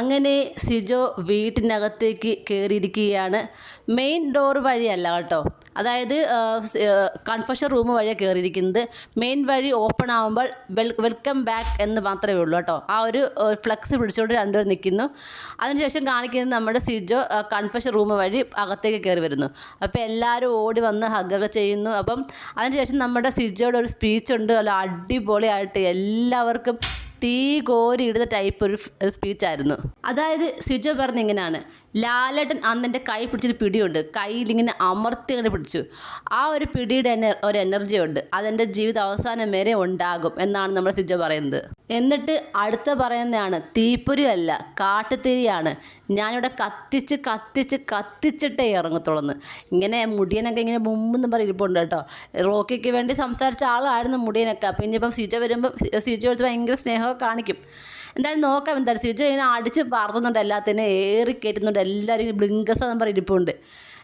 അങ്ങനെ സിജോ വീട്ടിനകത്തേക്ക് കയറിയിരിക്കുകയാണ് മെയിൻ ഡോർ വഴിയല്ല കേട്ടോ. അതായത് കൺഫഷൻ റൂം വഴിയാണ് കയറിയിരിക്കുന്നത് മെയിൻ വഴി ഓപ്പൺ ആകുമ്പോൾ വെൽ വെൽക്കം ബാക്ക് എന്ന് മാത്രമേ ഉള്ളൂ കേട്ടോ. ആ ഒരു ഫ്ലക്സ് പിടിച്ചുകൊണ്ട് രണ്ടുപേർ നിൽക്കുന്നു. അതിനുശേഷം കാണിക്കുന്നത് നമ്മുടെ സിജോ കൺഫഷൻ റൂം വഴി അകത്തേക്ക് കയറി വരുന്നു. അപ്പോൾ എല്ലാവരും ഓടി വന്ന് ഹഗ്ഗൊക്കെ ചെയ്യുന്നു. അപ്പം അതിനുശേഷം നമ്മുടെ സിജോയുടെ ഒരു സ്പീച്ച് ഉണ്ട്. അല്ല അടിപൊളിയായിട്ട് എല്ലാവർക്കും തീ കോരി ഇടുന്ന ടൈപ്പ് ഒരു സ്പീച്ചായിരുന്നു അതായത് സിജോ പറഞ്ഞ ഇങ്ങനെയാണ്. ലാലേട്ടൻ അന്ന് എന്റെ കൈ പിടിച്ചൊരു പിടിയുണ്ട്. കയ്യിലിങ്ങനെ അമർത്തി അങ്ങനെ പിടിച്ചു. ആ ഒരു പിടിയുടെ എന്നെ ഒരു എനർജി ഉണ്ട്. അതെന്റെ ജീവിത അവസാനം വരെ ഉണ്ടാകും എന്നാണ് നമ്മൾ സിജോ പറയുന്നത്. എന്നിട്ട് അടുത്ത പറയുന്നതാണ് തീപ്പൊരിയല്ല കാട്ടുത്തിരിയാണ് ഞാനിവിടെ കത്തിച്ച് കത്തിച്ച് കത്തിച്ചിട്ടേ ഇറങ്ങത്തുള്ളൂ ഇങ്ങനെ മുടിയനൊക്കെ ഇങ്ങനെ മുമ്പെന്ന് പറഞ്ഞ് ഇരിപ്പുണ്ട് കേട്ടോ. റോക്കിക്ക് വേണ്ടി സംസാരിച്ച ആളായിരുന്നു മുടിയനൊക്കെ. അപ്പം ഇനിയിപ്പം സിജ വരുമ്പോൾ സിജ എടുത്ത് ഭയങ്കര സ്നേഹമൊക്കെ കാണിക്കും. എന്തായാലും നോക്കാം എന്തായാലും സിജോ ഇങ്ങനെ അടിച്ച് പറത്തുന്നുണ്ട് എല്ലാത്തിനും ഏറി കയറ്റുന്നുണ്ട് എല്ലാവരും ബ്ലിങ്കസ് എന്ന് പറഞ്ഞ് ഇരിപ്പുണ്ട്.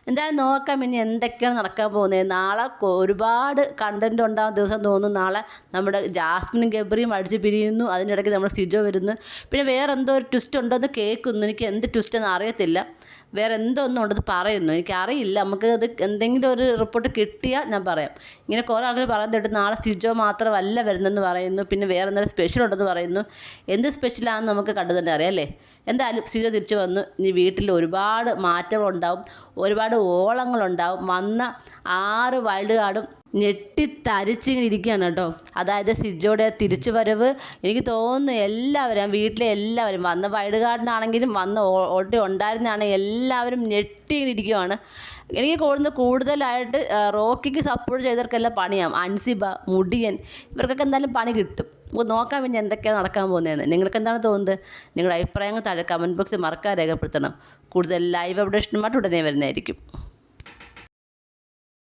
എന്തായാലും നോക്കാം ഇനി എന്തൊക്കെയാണ് നടക്കാൻ പോകുന്നത്. നാളെ ഒരുപാട് കണ്ടന്റ് ഉണ്ടാകുന്ന ദിവസം തോന്നുന്നു. നാളെ നമ്മുടെ ജാസ്മിനും ഗബ്രിയും അടിച്ച് പിരിയുന്നു. അതിനിടയ്ക്ക് നമ്മുടെ സിജോ വരുന്നു. പിന്നെ വേറെ എന്തോ ഒരു ട്വിസ്റ്റ് ഉണ്ടോ എന്ന് കേൾക്കുന്നു. എനിക്ക് എന്ത് ട്വിസ്റ്റ് എന്ന് അറിയത്തില്ല. വേറെ എന്തൊന്നും ഉണ്ടത് പറയുന്നു. എനിക്കറിയില്ല. നമുക്ക് അത് എന്തെങ്കിലും ഒരു റിപ്പോർട്ട് കിട്ടിയാൽ ഞാൻ പറയാം. ഇങ്ങനെ കുറേ ആളുകൾ പറയുന്നുണ്ട് നാളെ സിജോ മാത്രമല്ല വരുന്നതെന്ന് പറയുന്നു. പിന്നെ വേറെ എന്തെങ്കിലും സ്പെഷ്യൽ ഉണ്ടെന്ന് പറയുന്നു. എന്ത് സ്പെഷ്യലാണെന്ന് നമുക്ക് കണ്ടു തന്നെ അറിയാം അല്ലേ? എന്തായാലും സിജോ തിരിച്ചു വന്നു. ഇനി വീട്ടിൽ ഒരുപാട് മാറ്റങ്ങളുണ്ടാവും. ഒരുപാട് ഓളങ്ങളുണ്ടാവും. വന്ന ആറ് വൈൽഡ് കാർഡും ഞെട്ടിത്തരിച്ചിങ്ങനെ ഇരിക്കുകയാണ് കേട്ടോ. അതായത് സിജോയുടെ തിരിച്ചു വരവ് എനിക്ക് തോന്നുന്നു എല്ലാവരും വീട്ടിലെ എല്ലാവരും വന്ന വയടുകാടിനാണെങ്കിലും വന്ന് ഓൾറെഡി ഉണ്ടായിരുന്നാണെങ്കിൽ എല്ലാവരും ഞെട്ടി ഇങ്ങനെ ഇരിക്കുവാണ് എനിക്ക് കൂടുതൽ കൂടുതലായിട്ട് റോക്കിക്ക് സപ്പോർട്ട് ചെയ്തവർക്കെല്ലാം പണിയാം. അൻസിബ മുടിയൻ ഇവർക്കൊക്കെ എന്തായാലും പണി കിട്ടും. അപ്പോൾ നോക്കാൻ പിന്നെ എന്തൊക്കെയാണ് നടക്കാൻ പോകുന്നതെന്ന്. നിങ്ങൾക്ക് എന്താണ് തോന്നുന്നത്? നിങ്ങളുടെ അഭിപ്രായങ്ങൾ താഴെ കമന്റ് ബോക്സിൽ മറക്കാൻ രേഖപ്പെടുത്തണം. കൂടുതൽ ലൈവ് അപ്ഡേഷനുമായിട്ട് ഉടനെ വരുന്നതായിരിക്കും.